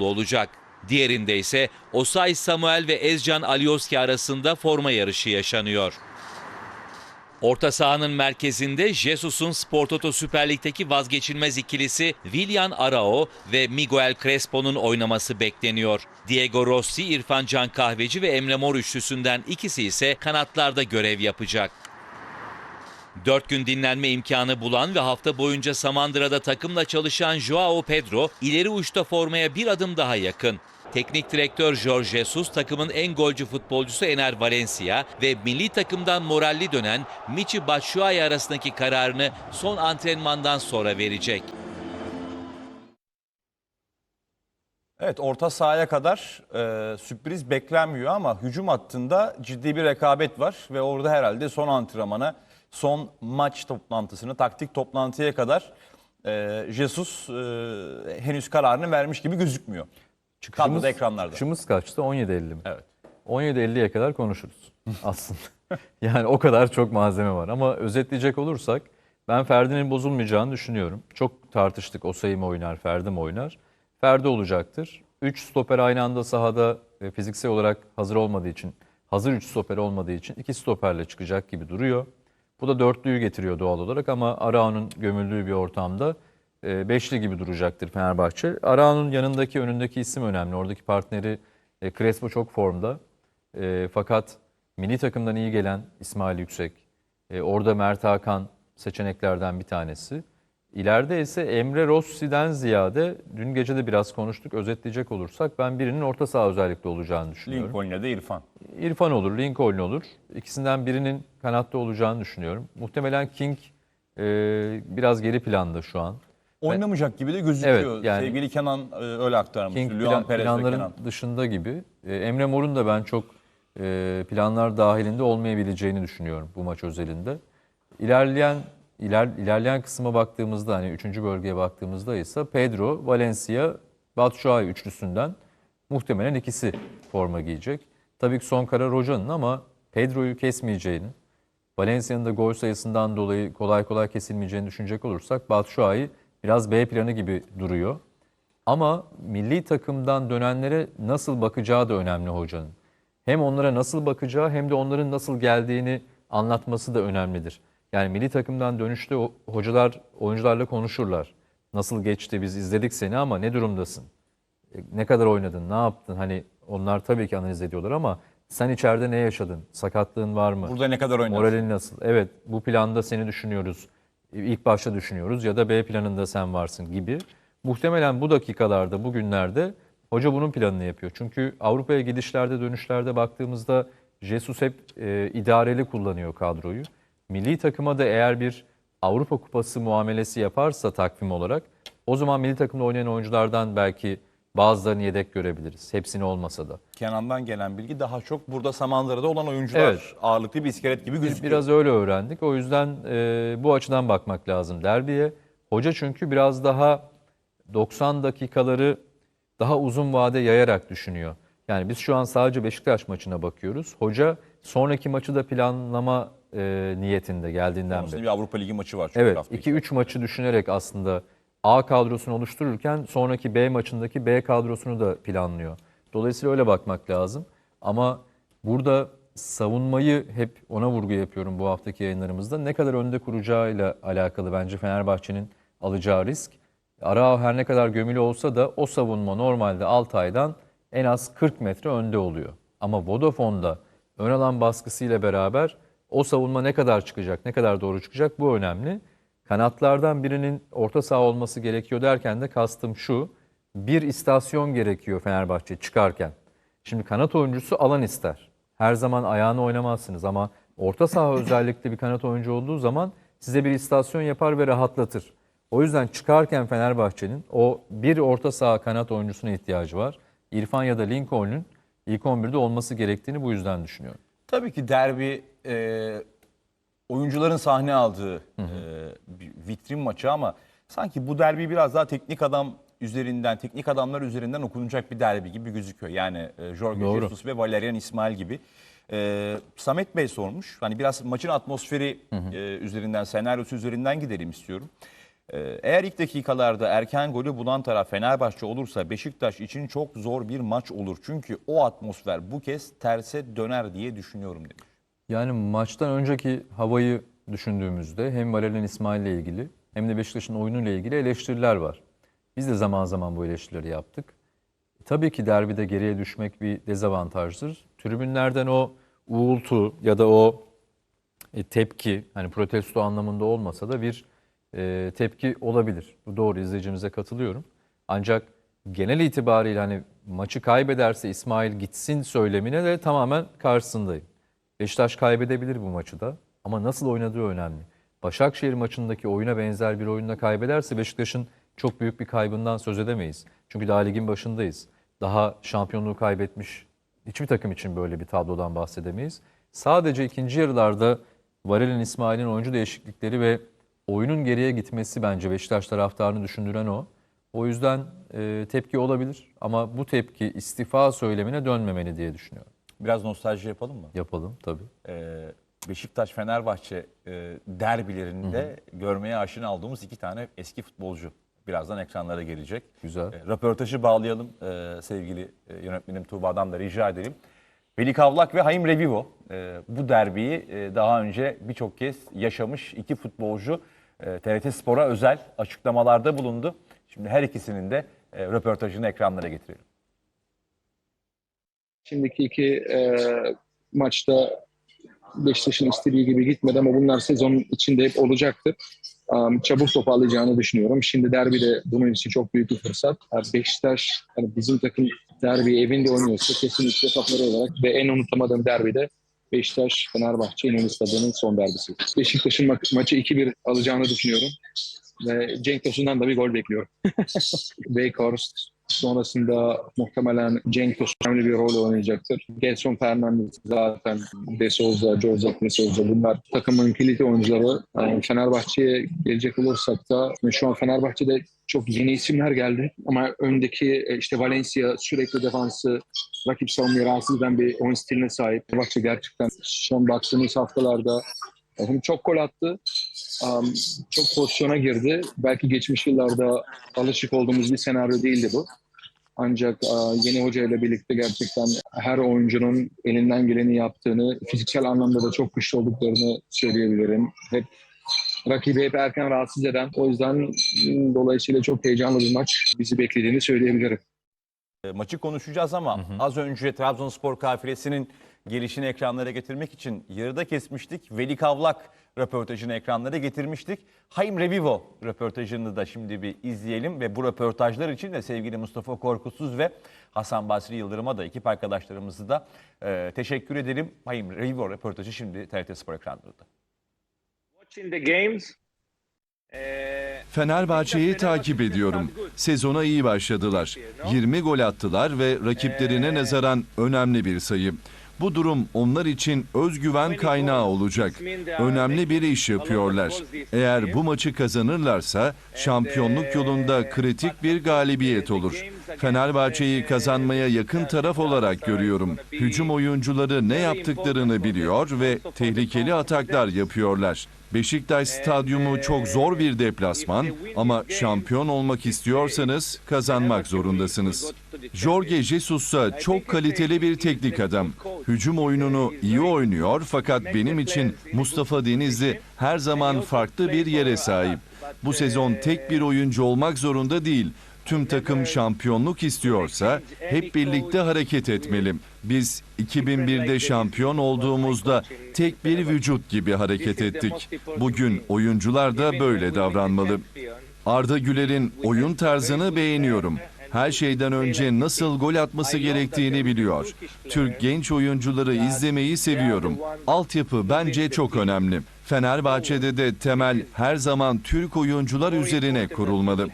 olacak. Diğerinde ise Osay Samuel ve Ezcan Alioski arasında forma yarışı yaşanıyor. Orta sahanın merkezinde Jesus'un Spor Toto Süper Lig'deki vazgeçilmez ikilisi Willian Arao ve Miguel Crespo'nun oynaması bekleniyor. Diego Rossi, İrfan Can Kahveci ve Emre Mor üçlüsünden ikisi ise kanatlarda görev yapacak. Dört gün dinlenme imkanı bulan ve hafta boyunca Samandıra'da takımla çalışan Joao Pedro ileri uçta formaya bir adım daha yakın. Teknik direktör Jorge Jesus takımın en golcü futbolcusu Ener Valencia ve milli takımdan moralli dönen Michi Batshuayi arasındaki kararını son antrenmandan sonra verecek. Evet orta sahaya kadar e, sürpriz beklenmiyor ama hücum hattında ciddi bir rekabet var ve orada herhalde son antrenmana, son maç toplantısını, taktik toplantıya kadar e, Jesus e, henüz kararını vermiş gibi gözükmüyor. Kadroda ekranlarda. Çıkışımız kaçtı? 17.50 mi? Evet. 17.50'ye kadar konuşuruz aslında. yani o kadar çok malzeme var. Ama özetleyecek olursak ben Ferdi'nin bozulmayacağını düşünüyorum. Çok tartıştık o sayı mı oynar, Ferdi mi oynar? Ferdi olacaktır. 3 stoper aynı anda sahada e, fiziksel olarak hazır olmadığı için, hazır 3 stoper olmadığı için 2 stoperle çıkacak gibi duruyor. Bu da dörtlüyü getiriyor doğal olarak ama Arao'nun gömüldüğü bir ortamda e, beşli gibi duracaktır Fenerbahçe. Arao'nun yanındaki önündeki isim önemli. Oradaki partneri e, Crespo çok formda. E, fakat milli takımdan iyi gelen İsmail Yüksek, e, orada Mert Hakan seçeneklerden bir tanesi. İleride ise Emre Rossi'den ziyade dün gece de biraz konuştuk. Özetleyecek olursak ben birinin orta saha özellikle olacağını düşünüyorum. Lincoln ile de İrfan. İrfan olur, Lincoln olur. İkisinden birinin kanatta olacağını düşünüyorum. Muhtemelen King e, biraz geri planda şu an. Oynamayacak gibi de gözüküyor. Evet, yani- Sevgili Kenan e, öyle aktarmıştı. King plan- planların Kenan. dışında gibi. E, Emre Mor'un da ben çok e, planlar dahilinde olmayabileceğini düşünüyorum bu maç özelinde. İlerleyen iler, ilerleyen kısma baktığımızda hani 3. bölgeye baktığımızda ise Pedro, Valencia, Batshuayi üçlüsünden muhtemelen ikisi forma giyecek. Tabii ki son karar hocanın ama Pedro'yu kesmeyeceğini, Valencia'nın da gol sayısından dolayı kolay kolay kesilmeyeceğini düşünecek olursak Batshuayi biraz B planı gibi duruyor. Ama milli takımdan dönenlere nasıl bakacağı da önemli hocanın. Hem onlara nasıl bakacağı hem de onların nasıl geldiğini anlatması da önemlidir. Yani milli takımdan dönüşte o- hocalar oyuncularla konuşurlar. Nasıl geçti biz izledik seni ama ne durumdasın? E, Ne kadar oynadın, ne yaptın? Hani onlar tabii ki analiz ediyorlar ama sen içeride ne yaşadın? Sakatlığın var mı? Burada ne kadar oynadı? Moralin nasıl? Evet bu planda seni düşünüyoruz. İlk başta düşünüyoruz ya da B planında sen varsın gibi. Muhtemelen bu dakikalarda, bu günlerde hoca bunun planını yapıyor. Çünkü Avrupa'ya gidişlerde, dönüşlerde baktığımızda Jesus hep e, idareli kullanıyor kadroyu. Milli takıma da eğer bir Avrupa Kupası muamelesi yaparsa takvim olarak o zaman milli takımda oynayan oyunculardan belki bazılarını yedek görebiliriz. Hepsini olmasa da. Kenan'dan gelen bilgi daha çok burada Samandıra'da olan oyuncular Evet. ağırlıklı bir iskelet gibi Biz gözüküyor. biraz öyle öğrendik. O yüzden e, bu açıdan bakmak lazım derbiye. Hoca çünkü biraz daha 90 dakikaları daha uzun vade yayarak düşünüyor. Yani biz şu an sadece Beşiktaş maçına bakıyoruz. Hoca sonraki maçı da planlama e, niyetinde geldiğinden Sonrasında beri. bir Avrupa Ligi maçı var. çünkü Evet hafta içi. 2-3 maçı düşünerek aslında A kadrosunu oluştururken sonraki B maçındaki B kadrosunu da planlıyor. Dolayısıyla öyle bakmak lazım. Ama burada savunmayı hep ona vurgu yapıyorum bu haftaki yayınlarımızda. Ne kadar önde kuracağıyla alakalı bence Fenerbahçe'nin alacağı risk. Arao her ne kadar gömülü olsa da o savunma normalde Altay'dan en az 40 metre önde oluyor. Ama Vodafone'da ön alan baskısıyla beraber o savunma ne kadar çıkacak, ne kadar doğru çıkacak bu önemli. Kanatlardan birinin orta saha olması gerekiyor derken de kastım şu. Bir istasyon gerekiyor Fenerbahçe çıkarken. Şimdi kanat oyuncusu alan ister. Her zaman ayağını oynamazsınız ama orta saha özellikle bir kanat oyuncu olduğu zaman size bir istasyon yapar ve rahatlatır. O yüzden çıkarken Fenerbahçe'nin o bir orta saha kanat oyuncusuna ihtiyacı var. İrfan ya da Lincoln'un ilk 11'de olması gerektiğini bu yüzden düşünüyorum. Tabii ki derbi e, oyuncuların sahne aldığı e, bir vitrin maçı ama sanki bu derbi biraz daha teknik adam üzerinden, teknik adamlar üzerinden okunacak bir derbi gibi gözüküyor. Yani e, Jorge Doğru. Jesus ve Valerian İsmail gibi. E, Samet Bey sormuş. Hani biraz maçın atmosferi e, üzerinden, senaryosu üzerinden gidelim istiyorum. Ee, Eğer ilk dakikalarda erken golü bulan taraf Fenerbahçe olursa Beşiktaş için çok zor bir maç olur. Çünkü o atmosfer bu kez terse döner diye düşünüyorum demiş. Yani maçtan önceki havayı düşündüğümüzde hem Valerian İsmail ile ilgili hem de Beşiktaş'ın oyunuyla ilgili eleştiriler var. Biz de zaman zaman bu eleştirileri yaptık. Tabii ki derbide geriye düşmek bir dezavantajdır. Tribünlerden o uğultu ya da o e, tepki hani protesto anlamında olmasa da bir e, tepki olabilir. Bu doğru izleyicimize katılıyorum. Ancak genel itibariyle hani maçı kaybederse İsmail gitsin söylemine de tamamen karşısındayım. Beşiktaş kaybedebilir bu maçı da ama nasıl oynadığı önemli. Başakşehir maçındaki oyuna benzer bir oyunla kaybederse Beşiktaş'ın çok büyük bir kaybından söz edemeyiz. Çünkü daha ligin başındayız. Daha şampiyonluğu kaybetmiş hiçbir takım için böyle bir tablodan bahsedemeyiz. Sadece ikinci yarılarda Varel'in İsmail'in oyuncu değişiklikleri ve oyunun geriye gitmesi bence Beşiktaş taraftarını düşündüren o. O yüzden e, tepki olabilir ama bu tepki istifa söylemine dönmemeli diye düşünüyorum. Biraz nostalji yapalım mı? Yapalım tabii. Ee, Beşiktaş-Fenerbahçe e, derbilerinde görmeye aşina olduğumuz iki tane eski futbolcu. Birazdan ekranlara gelecek. Güzel. E, röportajı bağlayalım e, sevgili e, yönetmenim Tuğba'dan da rica edelim. Veli Kavlak ve Haim Revivo e, bu derbiyi e, daha önce birçok kez yaşamış iki futbolcu e, TRT Spor'a özel açıklamalarda bulundu. Şimdi her ikisinin de e, röportajını ekranlara getirelim. Şimdiki iki e, maçta Beşiktaş'ın istediği gibi gitmedi ama bunlar sezonun içinde hep olacaktır. Um, çabuk toparlayacağını düşünüyorum. Şimdi derbi de bunun için çok büyük bir fırsat. Yani Beşiktaş hani bizim takım derbi evinde oynuyorsa kesinlikle favori olarak ve en unutamadığım derbi de Beşiktaş Fenerbahçe İnönü Stadı'nın son derbisi. Beşiktaş'ın ma- maçı 2-1 alacağını düşünüyorum. Ve Cenk Tosun'dan da bir gol bekliyorum. Weghorst sonrasında muhtemelen Cenk önemli bir rol oynayacaktır. Gelson Fernandes zaten De Souza, Joseph De Souza bunlar takımın kilit oyuncuları. Yani Fenerbahçe'ye gelecek olursak da şu an Fenerbahçe'de çok yeni isimler geldi ama öndeki e, işte Valencia sürekli defansı rakip savunmayı rahatsız eden bir oyun stiline sahip. Fenerbahçe gerçekten son baktığımız haftalarda çok gol attı um, çok pozisyona girdi. Belki geçmiş yıllarda alışık olduğumuz bir senaryo değildi bu. Ancak uh, yeni hoca ile birlikte gerçekten her oyuncunun elinden geleni yaptığını, fiziksel anlamda da çok güçlü olduklarını söyleyebilirim. Hep rakibi hep erken rahatsız eden. O yüzden dolayısıyla çok heyecanlı bir maç bizi beklediğini söyleyebilirim. E, Maçı konuşacağız ama az önce Trabzonspor kafilesinin gelişini ekranlara getirmek için yarıda kesmiştik. Veli Kavlak röportajını ekranlara getirmiştik. Haim Revivo röportajını da şimdi bir izleyelim ve bu röportajlar için de sevgili Mustafa Korkusuz ve Hasan Basri Yıldırım'a da ekip arkadaşlarımızı da e, teşekkür edelim. Haim Revivo röportajı şimdi TRT Spor ekranlarında. watching the games. eh, Fenerbahçe'yi takip ediyorum. Sezona iyi başladılar. 20 gol attılar ve rakiplerine nazaran önemli bir sayı. Bu durum onlar için özgüven kaynağı olacak. Önemli bir iş yapıyorlar. Eğer bu maçı kazanırlarsa şampiyonluk yolunda kritik bir galibiyet olur. Fenerbahçe'yi kazanmaya yakın taraf olarak görüyorum. Hücum oyuncuları ne yaptıklarını biliyor ve tehlikeli ataklar yapıyorlar. Beşiktaş stadyumu çok zor bir deplasman ama şampiyon olmak istiyorsanız kazanmak zorundasınız. Jorge Jesus ise çok kaliteli bir teknik adam. Hücum oyununu iyi oynuyor fakat benim için Mustafa Denizli her zaman farklı bir yere sahip. Bu sezon tek bir oyuncu olmak zorunda değil. Tüm takım şampiyonluk istiyorsa hep birlikte hareket etmeli. Biz 2001'de şampiyon olduğumuzda tek bir vücut gibi hareket ettik. Bugün oyuncular da böyle davranmalı. Arda Güler'in oyun tarzını beğeniyorum. Her şeyden önce nasıl gol atması gerektiğini biliyor. Türk genç oyuncuları izlemeyi seviyorum. Altyapı bence çok önemli. Fenerbahçe'de de temel her zaman Türk oyuncular üzerine kurulmalı.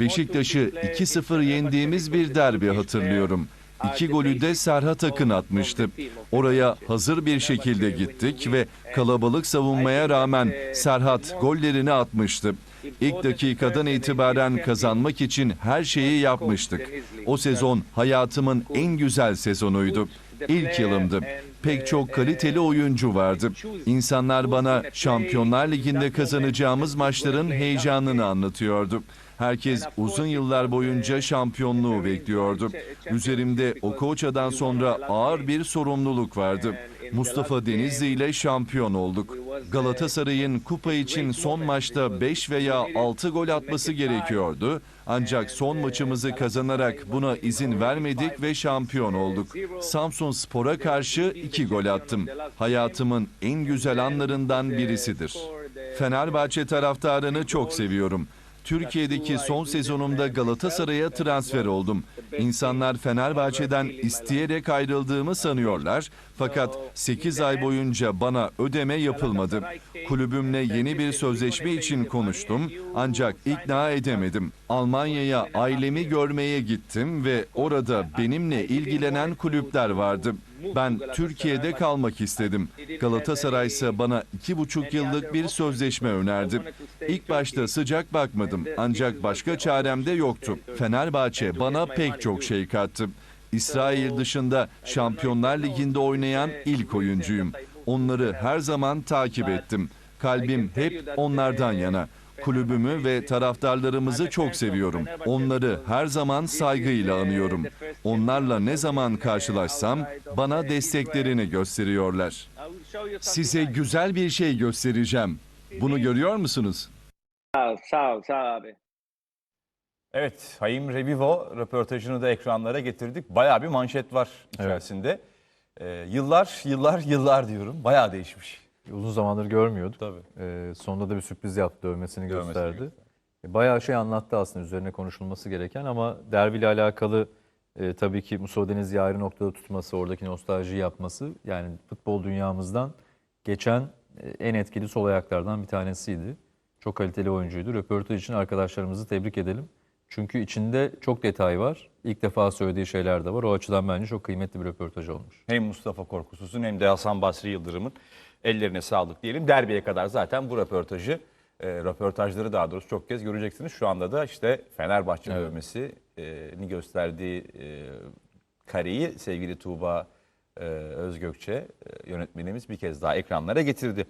Beşiktaş'ı 2-0 yendiğimiz bir derbi hatırlıyorum. İki golü de Serhat Akın atmıştı. Oraya hazır bir şekilde gittik ve kalabalık savunmaya rağmen Serhat gollerini atmıştı. İlk dakikadan itibaren kazanmak için her şeyi yapmıştık. O sezon hayatımın en güzel sezonuydu. İlk yılımdı. Pek çok kaliteli oyuncu vardı. İnsanlar bana Şampiyonlar Ligi'nde kazanacağımız maçların heyecanını anlatıyordu. Herkes uzun yıllar boyunca şampiyonluğu bekliyordu. Üzerimde Okoça'dan sonra ağır bir sorumluluk vardı. Mustafa Denizli ile şampiyon olduk. Galatasaray'ın kupa için son maçta 5 veya 6 gol atması gerekiyordu. Ancak son maçımızı kazanarak buna izin vermedik ve şampiyon olduk. Samsun Spor'a karşı 2 gol attım. Hayatımın en güzel anlarından birisidir. Fenerbahçe taraftarını çok seviyorum. Türkiye'deki son sezonumda Galatasaray'a transfer oldum. İnsanlar Fenerbahçe'den isteyerek ayrıldığımı sanıyorlar. Fakat 8 ay boyunca bana ödeme yapılmadı. Kulübümle yeni bir sözleşme için konuştum ancak ikna edemedim. Almanya'ya ailemi görmeye gittim ve orada benimle ilgilenen kulüpler vardı. Ben Türkiye'de kalmak istedim. Galatasaray ise bana iki buçuk yıllık bir sözleşme önerdi. İlk başta sıcak bakmadım ancak başka çarem de yoktu. Fenerbahçe bana pek çok şey kattı. İsrail dışında Şampiyonlar Ligi'nde oynayan ilk oyuncuyum. Onları her zaman takip ettim. Kalbim hep onlardan yana. Kulübümü ve taraftarlarımızı çok seviyorum. Onları her zaman saygıyla anıyorum. Onlarla ne zaman karşılaşsam bana desteklerini gösteriyorlar. Size güzel bir şey göstereceğim. Bunu görüyor musunuz? Sağ ol, sağ ol, sağ ol abi. Evet, Hayim Revivo röportajını da ekranlara getirdik. Bayağı bir manşet var içerisinde. Ee, yıllar, yıllar, yıllar diyorum. Bayağı değişmiş. Uzun zamandır görmüyorduk. Tabii. Ee, sonunda da bir sürpriz yaptı, dövmesini Dövmesini gösterdi. E, Bayağı şey anlattı aslında üzerine konuşulması gereken ama derbiyle alakalı e, tabii ki Musa Denizli'yi ayrı noktada tutması, oradaki nostalji yapması yani futbol dünyamızdan geçen e, en etkili sol ayaklardan bir tanesiydi. Çok kaliteli oyuncuydu. Röportaj için arkadaşlarımızı tebrik edelim. Çünkü içinde çok detay var. İlk defa söylediği şeyler de var. O açıdan bence çok kıymetli bir röportaj olmuş. Hem Mustafa Korkusuz'un hem de Hasan Basri Yıldırım'ın ellerine sağlık diyelim. Derbiye kadar zaten bu röportajı, e, röportajları daha doğrusu çok kez göreceksiniz. Şu anda da işte Fenerbahçe Evet. dövmesini gösterdiği e, kareyi sevgili Tuğba e, Özgökçe e, yönetmenimiz bir kez daha ekranlara getirdi.